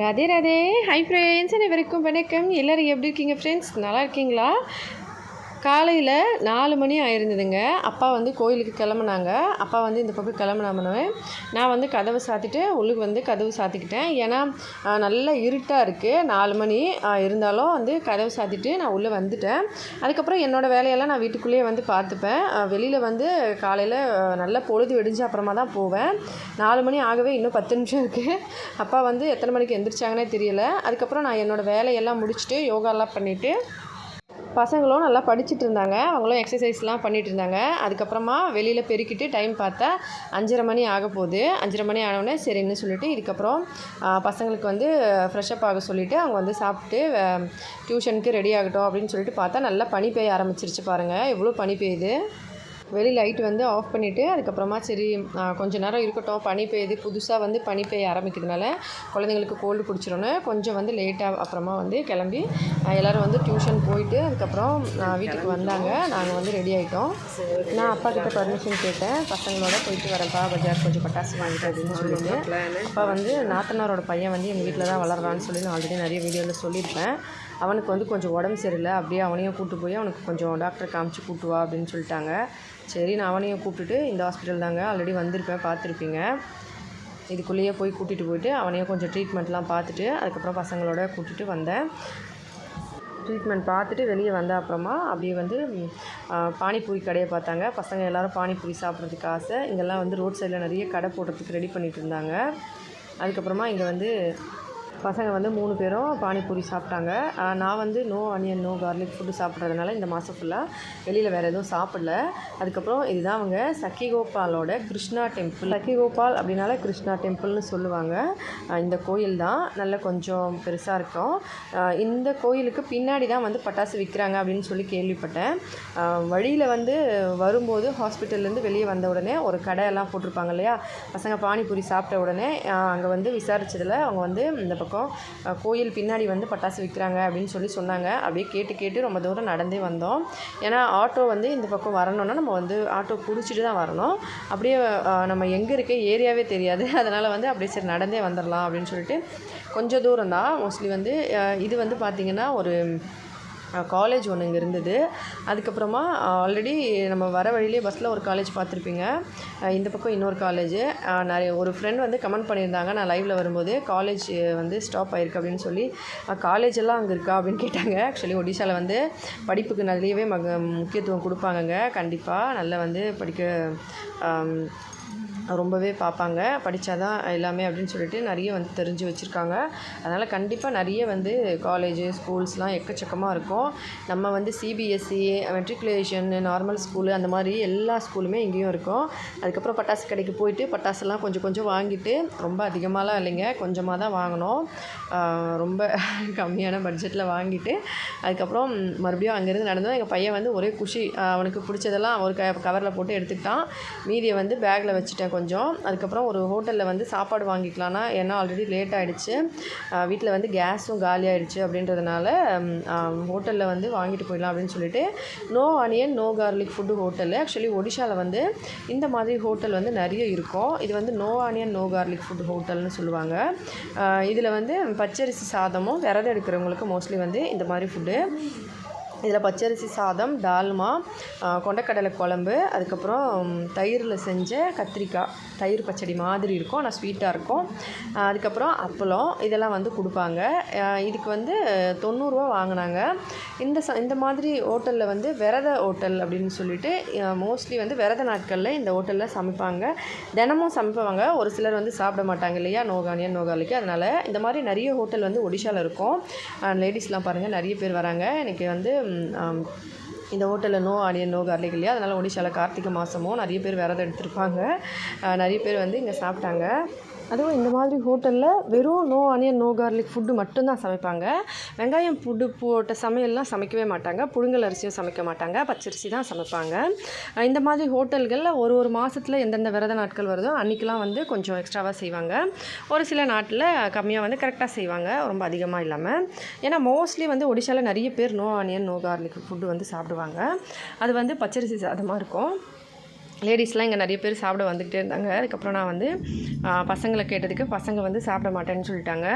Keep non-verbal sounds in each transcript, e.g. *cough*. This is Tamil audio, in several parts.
ராதே ராதே. ஹை ஃப்ரெண்ட்ஸ் அனைவருக்கும் வணக்கம். எல்லோரும் எப்படி இருக்கீங்க ஃப்ரெண்ட்ஸ் நல்லா இருக்கீங்களா? காலையில் நாலு மணி ஆயிருந்ததுங்க. அப்பா வந்து கோயிலுக்கு கிளம்புனாங்க. அப்பா வந்து இந்த பக்கம் கிளம்புனாமனவே நான் வந்து கதவை சாத்திட்டு உள்ளுக்கு வந்து கதவு சாத்திக்கிட்டேன். ஏன்னா நல்லா இருட்டாக இருக்குது நாலு மணி இருந்தாலும் வந்து கதவு சாத்திட்டு நான் உள்ளே வந்துட்டேன். அதுக்கப்புறம் என்னோடய வேலையெல்லாம் நான் வீட்டுக்குள்ளேயே வந்து பார்த்துப்பேன். வெளியில் வந்து காலையில் நல்லா பொழுது வெடிஞ்ச அப்புறமா தான் போவேன். நாலு மணி ஆகவே இன்னும் பத்து நிமிஷம் இருக்குது அப்பா வந்து எத்தனை மணிக்கு எந்திரிச்சாங்கன்னே தெரியல. அதுக்கப்புறம் நான் என்னோடய வேலையெல்லாம் முடிச்சுட்டு யோகாலாம் பண்ணிவிட்டு பசங்களும் நல்லா படிச்சுட்டு இருந்தாங்க அவங்களும் எக்ஸசைஸ்லாம் பண்ணிட்டு இருந்தாங்க அதுக்கப்புறமா வெளியில் பெருக்கிட்டு டைம் பார்த்தா அஞ்சரை மணி ஆக போகுது. அஞ்சரை மணி ஆனவுடனே சரின்னு சொல்லிட்டு இதுக்கப்புறம் பசங்களுக்கு வந்து ஃப்ரெஷ்அப் ஆக சொல்லிவிட்டு அவங்க வந்து சாப்பிட்டு டியூஷனுக்கு ரெடி ஆகட்டும் அப்படின்னு சொல்லிட்டு பார்த்தா நல்லா பனி பெய்ய ஆரம்பிச்சிருச்சு பாருங்கள் எவ்வளோ பனி பெய்யுது. வெளி லைட் வந்து ஆஃப் பண்ணிவிட்டு அதுக்கப்புறமா சரி கொஞ்சம் நேரம் இருக்கட்டும். பனி பெய்யுது. புதுசாக வந்து பனி பெய்ய ஆரம்பிக்கிறதுனால குழந்தைங்களுக்கு கோல்டு பிடிச்சிரும்னு கொஞ்சம் வந்து லேட்டாக அப்புறமா வந்து கிளம்பி எல்லோரும் வந்து டியூஷன் போயிட்டு அதுக்கப்புறம் வீட்டுக்கு வந்தாங்க. நாங்கள் வந்து ரெடி ஆகிட்டோம் நான் அப்பா கிட்ட பர்மிஷன் கேட்டேன். பசங்களோட போயிட்டு வரப்பா பஜார் கொஞ்சம் பட்டாசு வாங்கிட்டு அப்படின்னு சொல்லிட்டு. அப்பா வந்து நாத்தனாரோட பையன் வந்து எங்கள் வீட்டில் தான் வளர்றான்னு சொல்லி நான் ஆல்ரெடி நிறைய வீடியோவில் சொல்லியிருப்பேன். அவனுக்கு வந்து கொஞ்சம் உடம்பு சரியில்லை. அப்படியே அவனையும் கூப்பிட்டு போய் அவனுக்கு கொஞ்சம் டாக்டரை காமிச்சு கூப்பிட்டு வா அப்படின்னு சொல்லிட்டாங்க. சரி நான் அவனையும் கூப்பிட்டுட்டு இந்த ஹாஸ்பிட்டல் தாங்க ஆல்ரெடி வந்திருப்பேன் பார்த்துருப்பீங்க. இதுக்குள்ளேயே போய் கூட்டிகிட்டு போயிட்டு அவனையும் கொஞ்சம் ட்ரீட்மெண்ட்லாம் பார்த்துட்டு அதுக்கப்புறம் பசங்களோட கூட்டிகிட்டு வந்தேன். ட்ரீட்மெண்ட் பார்த்துட்டு வெளியே வந்த அப்புறமா அப்படியே வந்து பானிபூரி கடையை பார்த்தாங்க. பசங்க எல்லாரும் பானிபூரி சாப்பிட்றதுக்கு ஆசை. இங்கெல்லாம் வந்து ரோட் சைடில் நிறைய கடை போடுறதுக்கு ரெடி பண்ணிகிட்டு இருந்தாங்க. அதுக்கப்புறமா இங்கே வந்து பசங்க வந்து மூணு பேரும் பானிபூரி சாப்பிட்டாங்க. நான் வந்து no onion no garlic food சாப்பிட்றதுனால இந்த மாதம் ஃபுல்லாக வெளியில் வேறு எதுவும் சாப்பிடல. அதுக்கப்புறம் இதுதான் அவங்க சக்கிகோபாலோட கிருஷ்ணா டெம்பிள் சக்கிகோபால் அப்படின்னால கிருஷ்ணா டெம்பிள்னு சொல்லுவாங்க. இந்த கோயில் தான். நல்ல கொஞ்சம் பெருசாக இருக்கும். இந்த கோயிலுக்கு பின்னாடி தான் வந்து பட்டாசு விற்கிறாங்க அப்படின்னு சொல்லி கேள்விப்பட்டேன். வழியில் வந்து வரும்போது ஹாஸ்பிட்டல்லேருந்து வெளியே வந்த உடனே ஒரு கடையெல்லாம் போட்டிருப்பாங்க இல்லையா? பசங்க பானிபூரி சாப்பிட்ட உடனே அங்கே வந்து விசாரிச்சதில் அவங்க வந்து இந்த பக்கம் கோயில் பின்னாடி வந்து பட்டாசு விற்கிறாங்க அப்படின்னு சொல்லி சொன்னாங்க. அப்படியே கேட்டு கேட்டு ரொம்ப தூரம் நடந்தே வந்தோம். ஏன்னா ஆட்டோ வந்து இந்த பக்கம் வரணும்னா நம்ம வந்து ஆட்டோ பிடிச்சிட்டு தான் வரணும். அப்படியே நம்ம எங்கே இருக்க ஏரியாவே தெரியாது. *laughs* அதனால் வந்து அப்படியே சரி நடந்தே வந்துடலாம் அப்படின்னு சொல்லிட்டு கொஞ்சம் தூரம் தான். மோஸ்ட்லி வந்து இது வந்து பார்த்திங்கன்னா ஒரு காலேஜ் ஒன்று இங்கே இருந்தது. அதுக்கப்புறமா ஆல்ரெடி நம்ம வர வழியிலே பஸ்ஸில் ஒரு காலேஜ் பார்த்துருப்பீங்க. இந்த பக்கம் இன்னொரு காலேஜ் நிறைய ஒரு ஃப்ரெண்ட் வந்து கமெண்ட் பண்ணியிருந்தாங்க. நான் லைவில் வரும்போது காலேஜ் வந்து ஸ்டாப் ஆயிருக்கு அப்படின்னு சொல்லி காலேஜ் எல்லாம் அங்கே இருக்கா அப்படின்னு கேட்டாங்க. ஆக்சுவலி ஒடிசாவில் வந்து படிப்புக்கு நிறையவே மக முக்கியத்துவம் கொடுப்பாங்கங்க. கண்டிப்பாக நல்லா வந்து படிக்க ரொம்பவே பார்ப்பாங்க. படித்தாதான் எல்லாமே அப்படின்னு சொல்லிட்டு நிறைய வந்து தெரிஞ்சு வச்சுருக்காங்க. அதனால் கண்டிப்பாக நிறைய வந்து காலேஜு ஸ்கூல்ஸ்லாம் எக்கச்சக்கமாக இருக்கும். நம்ம வந்து சிபிஎஸ்சி மெட்ரிகுலேஷன் நார்மல் ஸ்கூலு அந்த மாதிரி எல்லா ஸ்கூலுமே இங்கேயும் இருக்கும். அதுக்கப்புறம் பட்டாசு கடைக்கு போயிட்டு பட்டாசுலாம் கொஞ்சம் கொஞ்சம் வாங்கிட்டு ரொம்ப அதிகமாகலாம் இல்லைங்க. கொஞ்சமாக தான் வாங்கினோம் ரொம்ப *laughs* கம்மியான பட்ஜெட்டில் வாங்கிட்டு அதுக்கப்புறம் மறுபடியும் அங்கேருந்து நடந்தோம் எங்கள் பையன் வந்து ஒரே குஷி. அவனுக்கு பிடிச்சதெல்லாம் ஒரு க கவரில் போட்டு எடுத்துக்கிட்டான். மீதியை வந்து பேக்கில் வச்சுட்டேன் கொஞ்சம். அதுக்கப்புறம் ஒரு ஹோட்டலில் வந்து சாப்பாடு வாங்கிக்கலான்னா ஏன்னா ஆல்ரெடி லேட் ஆகிடுச்சு வீட்டில் வந்து கேஸும் காலி அப்படின்றதுனால ஹோட்டலில் வந்து வாங்கிட்டு போயிடலாம் அப்படின்னு சொல்லிட்டு no onion no garlic food hotel actually ஒடிஷாவில் வந்து இந்த மாதிரி ஹோட்டல் வந்து நிறைய இருக்கும். இது வந்து no onion no garlic food ஹோட்டல்னு சொல்லுவாங்க. இதில் வந்து பச்சரிசி சாதமும் விரதம் எடுக்கிறவங்களுக்கு மோஸ்ட்லி வந்து இந்த மாதிரி ஃபுட்டு இதில் பச்சரிசி சாதம் டால்மா கொண்டக்கடலை குழம்பு அதுக்கப்புறம் தயிரில் செஞ்ச கத்திரிக்காய் தயிர் பச்சடி மாதிரி இருக்கும் ஆனால் ஸ்வீட்டாக இருக்கும். அதுக்கப்புறம் அப்பளம் இதெல்லாம் வந்து கொடுப்பாங்க. இதுக்கு வந்து தொண்ணூறுரூவா வாங்கினாங்க. இந்த ச இந்த மாதிரி ஹோட்டலில் வந்து விரத ஹோட்டல் அப்படின்னு சொல்லிட்டு மோஸ்ட்லி வந்து விரத நாட்களில் இந்த ஹோட்டலில் சமைப்பாங்க. தினமும் சமைப்பாங்க. ஒரு சிலர் வந்து சாப்பிட மாட்டாங்க இல்லையா? நோகானியன் நோகாலிக்கு அதனால் இந்த மாதிரி நிறைய ஹோட்டல் வந்து ஒடிஷாவில் இருக்கும். லேடிஸ்லாம் பாருங்கள் நிறைய பேர் வராங்க. எனக்கு வந்து இந்த ஹோட்டலில் நோ ஆனியன் நோ கார்லிக் இல்லையா? அதனால் ஒடிஷாவில் கார்த்திகை மாதமும் நிறைய பேர் விரதம் எடுத்திருப்பாங்க. நிறைய பேர் வந்து இங்கே சாப்பிட்டாங்க. அதுவும் இந்த மாதிரி ஹோட்டலில் வெறும் no onion no garlic food மட்டும்தான் சமைப்பாங்க. வெங்காயம் ஃபுட்டு போட்ட சமையல்லாம் சமைக்கவே மாட்டாங்க. புழுங்கல் அரிசியும் சமைக்க மாட்டாங்க. பச்சரிசி தான் சமைப்பாங்க. இந்த மாதிரி ஹோட்டல்களில் ஒரு ஒரு மாதத்தில் எந்தெந்த விரத நாட்கள் வருதோ அன்றைக்கெலாம் வந்து கொஞ்சம் எக்ஸ்ட்ராவாக செய்வாங்க. ஒரு சில நாட்டில் கம்மியாக வந்து கரெக்டாக செய்வாங்க. ரொம்ப அதிகமாக இல்லாமல் ஏன்னா மோஸ்ட்லி வந்து ஒடிஷாவில் நிறைய பேர் no onion no garlic food வந்து சாப்பிடுவாங்க. அது வந்து பச்சரிசி சாதமாக இருக்கும். லேடிஸ்லாம் இங்கே நிறைய பேர் சாப்பிட வந்துக்கிட்டே இருந்தாங்க. அதுக்கப்புறம் நான் வந்து பசங்களை கேட்டதுக்கு பசங்க வந்து சாப்பிட மாட்டேன்னு சொல்லிட்டாங்க.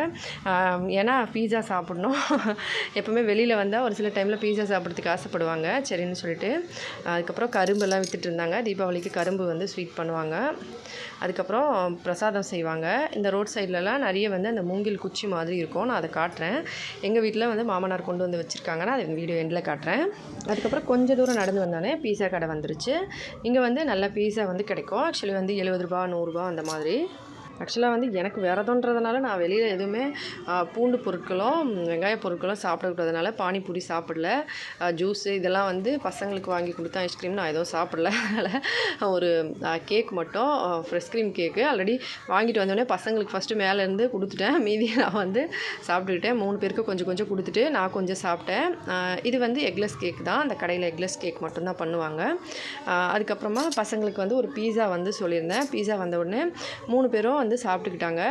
ஏன்னா பீஸா சாப்பிடணும். *laughs* எப்போவுமே வெளியில் வந்தால் ஒரு சில டைமில் பீஸா சாப்பிட்றதுக்கு ஆசைப்படுவாங்க. சரின்னு சொல்லிட்டு அதுக்கப்புறம் கரும்பெல்லாம் வித்துட்டு இருந்தாங்க. தீபாவளிக்கு கரும்பு வந்து ஸ்வீட் பண்ணுவாங்க. அதுக்கப்புறம் பிரசாதம் செய்வாங்க. இந்த ரோட் சைட்லலாம் நிறைய வந்து அந்த மூங்கில் குச்சி மாதிரி இருக்கும். நான் அதை காட்டுறேன். எங்கள் வீட்டில் வந்து மாமனார் கொண்டு வந்து வச்சுருக்காங்க. நான் அதை வீடியோ எண்டில் காட்டுறேன். அதுக்கப்புறம் கொஞ்சம் தூரம் நடந்து வந்தானே பீஸா கடை வந்துருச்சு. இங்கே வந்து நல்ல பீஸாக வந்து கிடைக்கும். ஆக்சுவலி வந்து எழுபது ரூபா நூறுரூபா அந்த மாதிரி. ஆக்சுவலாக வந்து எனக்கு விரதன்றதுனால நான் வெளியில் எதுவுமே பூண்டு பொருட்களும் வெங்காய பொருட்களும் சாப்பிடக்கூடாதனால பானிபூரி சாப்பிடல. ஜூஸு இதெல்லாம் வந்து பசங்களுக்கு வாங்கி கொடுத்தேன் ஐஸ்கிரீம் நான் எதுவும் சாப்பிடல. அதனால் ஒரு கேக் மட்டும் ஃப்ரெஷ் க்ரீம் கேக்கு ஆல்ரெடி வாங்கிட்டு வந்தோடனே பசங்களுக்கு ஃபஸ்ட்டு மேலேருந்து கொடுத்துட்டேன். மீதி நான் வந்து சாப்பிட்டுக்கிட்டேன். மூணு பேருக்கு கொஞ்சம் கொஞ்சம் கொடுத்துட்டு நான் கொஞ்சம் சாப்பிட்டேன். இது வந்து எக்லெஸ் கேக் தான். அந்த கடையில் எக்லெஸ் கேக் மட்டும்தான் பண்ணுவாங்க. அதுக்கப்புறமா பசங்களுக்கு வந்து ஒரு பீஸா வந்து சொல்லியிருந்தேன். பீஸா வந்த உடனே மூணு பேரும் வந்து சாப்பிட்டுக்கிட்டாங்க.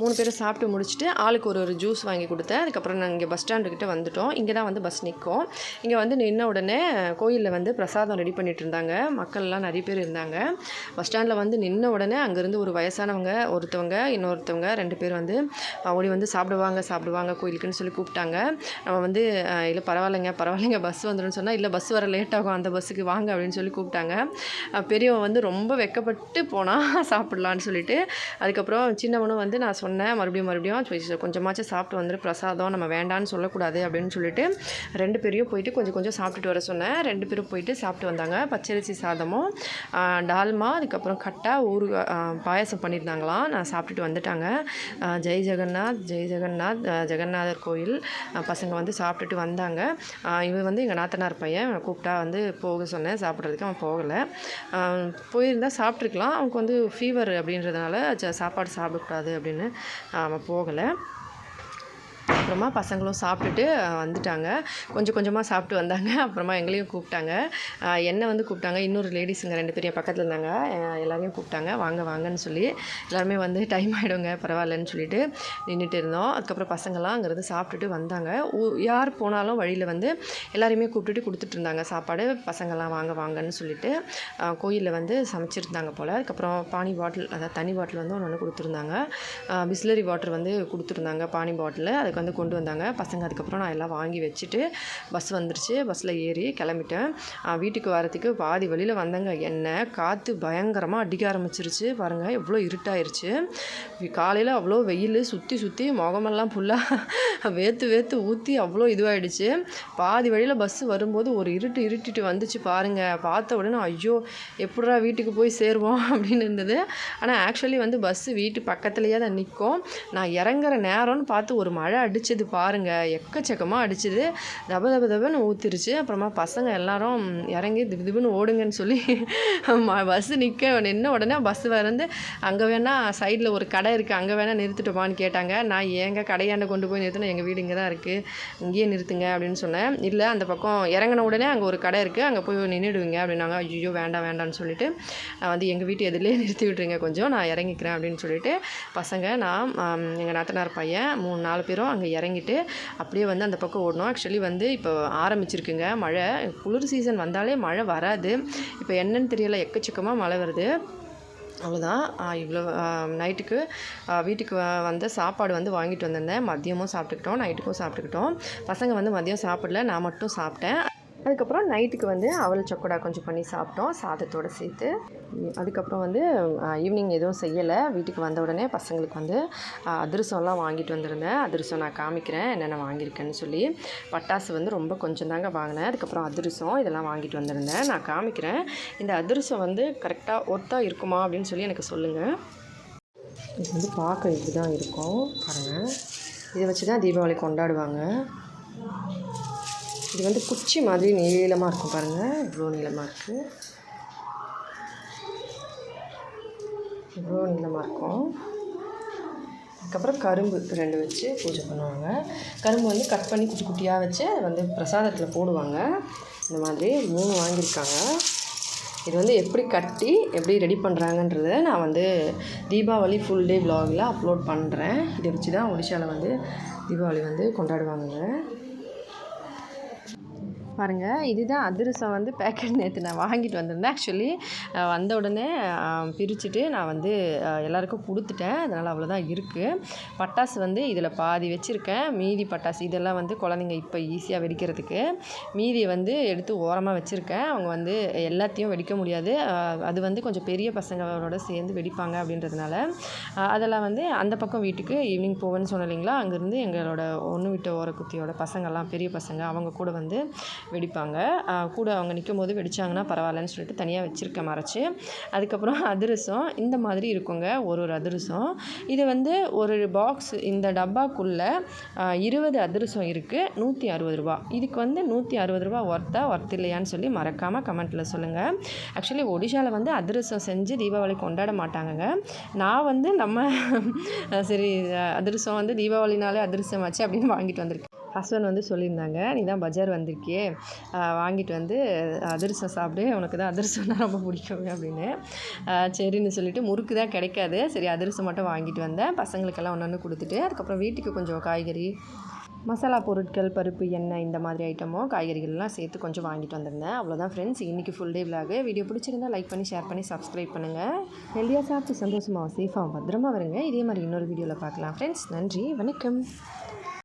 மூணு பேரும் சாப்பிட்டு முடிச்சுட்டு ஆளுக்கு ஒரு ஒரு ஜூஸ் வாங்கி கொடுத்தேன். அதுக்கப்புறம் நாங்கள் இங்கே பஸ் ஸ்டாண்டுக்கிட்ட வந்துட்டோம். இங்கே தான் வந்து பஸ் நிற்கும். இங்கே வந்து நின்ன உடனே கோயிலில் வந்து பிரசாதம் ரெடி பண்ணிட்டு இருந்தாங்க. மக்கள்லாம் நிறைய பேர் இருந்தாங்க. பஸ் ஸ்டாண்டில் வந்து நின்ன உடனே அங்கேருந்து ஒரு வயசானவங்க ஒருத்தவங்க இன்னொருத்தவங்க ரெண்டு பேர் வந்து ஓடி வந்து சாப்பிடுவாங்க சாப்பிடுவாங்க கோயிலுக்குன்னு சொல்லி கூப்பிட்டாங்க. நம்ம வந்து இல்லை பரவாயில்லைங்க பரவாயில்லைங்க பஸ் வந்துடும் சொன்னால் இல்லை பஸ் வர லேட் ஆகும் அந்த பஸ்ஸுக்கு வாங்க அப்படின்னு சொல்லி கூப்பிட்டாங்க. பெரியவன் வந்து ரொம்ப வெக்கப்பட்டு போனால் *laughs* சாப்பிட்லான்னு சொல்லிட்டு அதுக்கப்புறம் சின்னவனும் வந்து நான் சொன்னேன் மறுபடியும் மறுபடியும் கொஞ்சமாச்சும் சாப்பிட்டு வந்து பிரசாதம் நம்ம வேண்டான்னு சொல்லக்கூடாது அப்படின்னு சொல்லிட்டு ரெண்டு பேரையும் போயிட்டு கொஞ்சம் கொஞ்சம் சாப்பிட்டுட்டு வர சொன்னேன். ரெண்டு பேரும் போயிட்டு சாப்பிட்டு வந்தாங்க. பச்சரிசி சாதமும் டால்மா அதுக்கப்புறம் கட்டா ஊறு பாயசம் பாயாசம் பண்ணியிருந்தாங்களாம். நான் சாப்பிட்டுட்டு வந்துட்டாங்க. ஜெய் ஜெகநாத் ஜெய் ஜெகநாத் ஜெகநாதர் கோயில் பசங்க வந்து சாப்பிட்டுட்டு வந்தாங்க. இவன் வந்து எங்கள் நாத்தனார் பையன் கூப்பிட்டா வந்து போக சொன்னேன். சாப்பிட்றதுக்கு அவன் போகலை. போயிருந்தால் சாப்பிட்ருக்கலாம் அவனுக்கு வந்து ஃபீவர் அப்படின்றதுனால ச- சாப்பாடு சாப்பிடக்கூடாது அப்படின்னு அவன் போகலை. அப்புறமா பசங்களும் சாப்பிட்டுட்டு வந்துட்டாங்க. கொஞ்சம் கொஞ்சமாக சாப்பிட்டு வந்தாங்க. *laughs* அப்புறமா எங்களையும் கூப்பிட்டாங்க. என்னை வந்து கூப்பிட்டாங்க. இன்னொரு லேடிஸுங்க ரெண்டு பேரும் பக்கத்தில் இருந்தாங்க. எல்லாரையும் கூப்பிட்டாங்க. வாங்க வாங்கன்னு சொல்லி. எல்லாருமே வந்து டைம் ஆகிடுங்க பரவாயில்லன்னு சொல்லிட்டு நின்றுட்டு இருந்தோம். அதுக்கப்புறம் பசங்கள்லாம் அங்கேருந்து சாப்பிட்டுட்டு வந்தாங்க. யார் போனாலும் வழியில் வந்து எல்லாரையுமே கூப்பிட்டுட்டு கொடுத்துட்டு இருந்தாங்க. சாப்பாடு பசங்கள்லாம் வாங்க வாங்கன்னு சொல்லிட்டு கோயிலில் வந்து சமைச்சிருந்தாங்க போல். அதுக்கப்புறம் பானி பாட்டில் அதாவது தனி பாட்டில் வந்து ஒன்று ஒன்று கொடுத்துருந்தாங்க. பிஸ்லரி வாட்டர் வந்து கொடுத்துருந்தாங்க பானி பாட்டில். அதுக்கு வந்து கொண்டு வந்தாங்க. பசங்க அதுக்கப்புறம் நான் எல்லாம் வாங்கி வச்சுட்டு பஸ் வந்துருச்சு. பஸ்ஸில் ஏறி கிளம்பிட்டேன். வீட்டுக்கு வரத்துக்கு பாதி வழியில் வந்தேங்க. என்ன? காற்று பயங்கரமாக அடிக்க ஆரம்பிச்சிருச்சு. பாருங்கள் எவ்வளோ இருட்டாயிருச்சு. காலையில் அவ்வளோ வெயில் சுற்றி சுற்றி முகமெல்லாம் ஃபுல்லாக வேத்து வேத்து ஊற்றி அவ்வளோ இதுவாகிடுச்சு பாதி வழியில் பஸ்ஸு வரும்போது ஒரு இருட்டு இருட்டிட்டு வந்துச்சு பாருங்கள் பார்த்த உடனே ஐயோ எப்படா வீட்டுக்கு போய் சேருவோம்? அப்படின்னு இருந்தது. ஆனால் ஆக்சுவலி வந்து பஸ்ஸு வீட்டு பக்கத்துலேயே தான் நிற்கும் நான் இறங்குற நேரம்னு பார்த்து ஒரு மழை அடி அடித்தது பாருங்கள் எக்கச்சக்கமாக அடித்தது தப தப தபன்னு ஊற்றிருச்சு அப்புறமா பசங்க எல்லாரும் இறங்கி திபு திபுன்னு ஓடுங்கன்னு சொல்லி பஸ்ஸு நிற்க நின்ன உடனே பஸ்ஸு வந்து அங்கே வேணால் சைடில் ஒரு கடை இருக்குது அங்கே வேணால் நிறுத்திட்டோமான்னு கேட்டாங்க. நான் ஏங்க கடையாண்ட கொண்டு போய் நிறுத்தினேன் எங்கள் வீடு இங்கே தான் இருக்குது இங்கேயே நிறுத்துங்க அப்படின்னு சொன்னேன். இல்லை அந்த பக்கம் இறங்கின உடனே அங்கே ஒரு கடை இருக்குது அங்கே போய் நின்றுடுவீங்க அப்படின்னாங்க. ஐயோ வேண்டாம் வேண்டாம்னு சொல்லிட்டு நான் வந்து எங்கள் வீட்டு எதிலே நிறுத்தி விட்ருங்க கொஞ்சம் நான் இறங்கிக்கிறேன் அப்படின்னு சொல்லிட்டு பசங்க நான் எங்கள் நாத்தனார் பையன் மூணு நாலு பேரும் அங்கே இறங்கிட்டு அப்படியே வந்து அந்த பக்கம் ஓடணும். ஆக்சுவலி வந்து இப்போ ஆரம்பிச்சிருக்குங்க மழை. குளிர் சீசன் வந்தாலே மழை வராது. இப்போ என்னன்னு தெரியல எக்கச்சக்கமாக மழை வருது. அவ்வளோதான் இவ்வளோ நைட்டுக்கு வீட்டுக்கு வ- வந்த சாப்பாடு வந்து வாங்கிட்டு வந்திருந்தேன். மதியமும் சாப்பிட்டுக்கிட்டோம் நைட்டுக்கும் சாப்பிட்டுக்கிட்டோம். பசங்க வந்து மதியம் சாப்பிடல நான் மட்டும் சாப்பிட்டேன். அதுக்கப்புறம் நைட்டுக்கு வந்து அவல் சக்கோடா கொஞ்சம் பண்ணி சாப்பிட்டோம் சாதத்தோடு சேர்த்து. அதுக்கப்புறம் வந்து ஈவினிங் எதுவும் செய்யலை. வீட்டுக்கு வந்த உடனே பசங்களுக்கு வந்து அதிரசம்லாம் வாங்கிட்டு வந்திருந்தேன். அதிரசம் நான் காமிக்கிறேன் என்னென்ன வாங்கியிருக்கேன்னு சொல்லி. பட்டாசு வந்து ரொம்ப கொஞ்சம் தாங்க வாங்கினேன். அதுக்கப்புறம் அதிரசம் இதெல்லாம் வாங்கிட்டு வந்திருந்தேன். நான் காமிக்கிறேன். இந்த அதிரசம் வந்து கரெக்டாக ஒர்த்தாக இருக்குமா அப்படின்னு சொல்லி எனக்கு சொல்லுங்கள் இது வந்து பார்க்க இப்படி தான் இருக்கும். பாருங்கள் இதை வச்சு தான் தீபாவளி கொண்டாடுவாங்க. இது வந்து குச்சி மாதிரி நீளமாக இருக்கும் பாருங்கள் இவ்வளோ நீளமாக இருக்குது இவ்வளோ நீளமாக இருக்கும். அதுக்கப்புறம் கரும்பு ரெண்டு வச்சு பூஜை பண்ணுவாங்க. கரும்பு வந்து கட் பண்ணி குட்டி குட்டியாக வச்சு அதை வந்து பிரசாதத்தில் போடுவாங்க. இந்த மாதிரி மூணு வாங்கியிருக்காங்க. இது வந்து எப்படி கட்டி எப்படி ரெடி பண்ணுறாங்கன்றத நான் வந்து தீபாவளி ஃபுல் டே vlogல அப்லோட் பண்ணுறேன் இதை வச்சு தான் ஒடிஷாவில் வந்து தீபாவளி வந்து கொண்டாடுவாங்க பாருங்கள் இதுதான் அதிரசம் வந்து பேக்கெட் நேற்று நான் வாங்கிட்டு வந்திருந்தேன். ஆக்சுவலி வந்த உடனே பிரிச்சுட்டு நான் வந்து எல்லாருக்கும் கொடுத்துட்டேன். அதனால் அவ்வளோதான் இருக்குது பட்டாசு வந்து இதில் பாதி வச்சுருக்கேன். மீதி பட்டாசு இதெல்லாம் வந்து குழந்தைங்க இப்போ ஈஸியாக வெடிக்கிறதுக்கு மீதியை வந்து எடுத்து ஓரமாக வச்சுருக்கேன். அவங்க வந்து எல்லாத்தையும் வெடிக்க முடியாது. அது வந்து கொஞ்சம் பெரிய பசங்களோட சேர்ந்து வெடிப்பாங்க அப்படின்றதுனால அதெல்லாம் வந்து அந்த பக்கம் வீட்டுக்கு ஈவினிங் போவேன்னு சொன்னேன் இல்லைங்களா? அங்கேருந்து எங்களோட ஒன்று விட்ட ஓரக்குத்தியோட பசங்கள்லாம் பெரிய பசங்க அவங்க கூட வந்து வெடிப்பாங்க. கூட அவங்க நிற்கும் போது வெடிச்சாங்கன்னா பரவாயில்லன்னு சொல்லிட்டு தனியாக வச்சுருக்க மறைச்சி அதுக்கப்புறம் அதிரசம் இந்த மாதிரி இருக்குங்க ஒரு ஒரு அதிரசம். இது வந்து ஒரு பாக்ஸ் இந்த டப்பாக்குள்ளே இருபது அதிரசம் இருக்குது நூற்றி அறுபது ரூபா. இதுக்கு வந்து நூற்றி அறுபது ரூபா ஒர்த்தா ஒர்த் இல்லையான்னு சொல்லி மறக்காமல் கமெண்ட்டில் சொல்லுங்கள் ஆக்சுவலி ஒடிஷாவில் வந்து அதிரசம் செஞ்சு தீபாவளி கொண்டாட மாட்டாங்கங்க. நான் வந்து நம்ம சரி அதிரசம் வந்து தீபாவளினாலே அதிரசம் ஆச்சு அப்படின்னு வாங்கிட்டு வந்திருக்கேன். ஹஸ்பண்ட் வந்து சொல்லியிருந்தாங்க நீ தான் பஜார் வந்திருக்கியே வாங்கிட்டு வந்து அதிரசம் சாப்பிடு உனக்கு தான் அதிரசம்னா ரொம்ப பிடிக்கும் அப்படின்னு. சரின்னு சொல்லிட்டு முறுக்கு தான் கிடைக்காது. சரி அதிரசம் மட்டும் வாங்கிட்டு வந்தேன். பசங்களுக்கெல்லாம் ஒன்று ஒன்று கொடுத்துட்டு அதுக்கப்புறம் வீட்டுக்கு கொஞ்சம் காய்கறி மசாலா பொருட்கள் பருப்பு எண்ணெய் இந்த மாதிரி ஐட்டமோ காய்கறிகள்லாம் சேர்த்து கொஞ்சம் வாங்கிட்டு வந்திருந்தேன். அவ்வளோதான் ஃப்ரெண்ட்ஸ் இன்றைக்கி ஃபுல் டே விலாகு வீடியோ பிடிச்சிருந்தா லைக் பண்ணி ஷேர் பண்ணி சப்ஸ்கிரைப் பண்ணுங்கள் ஹெல்தியாக சாப்பிட்டு சந்தோஷமாக சேஃபாக பத்திரமா வருங்க. இதே மாதிரி இன்னொரு வீடியோவில் பார்க்கலாம். ஃப்ரெண்ட்ஸ் நன்றி வணக்கம்.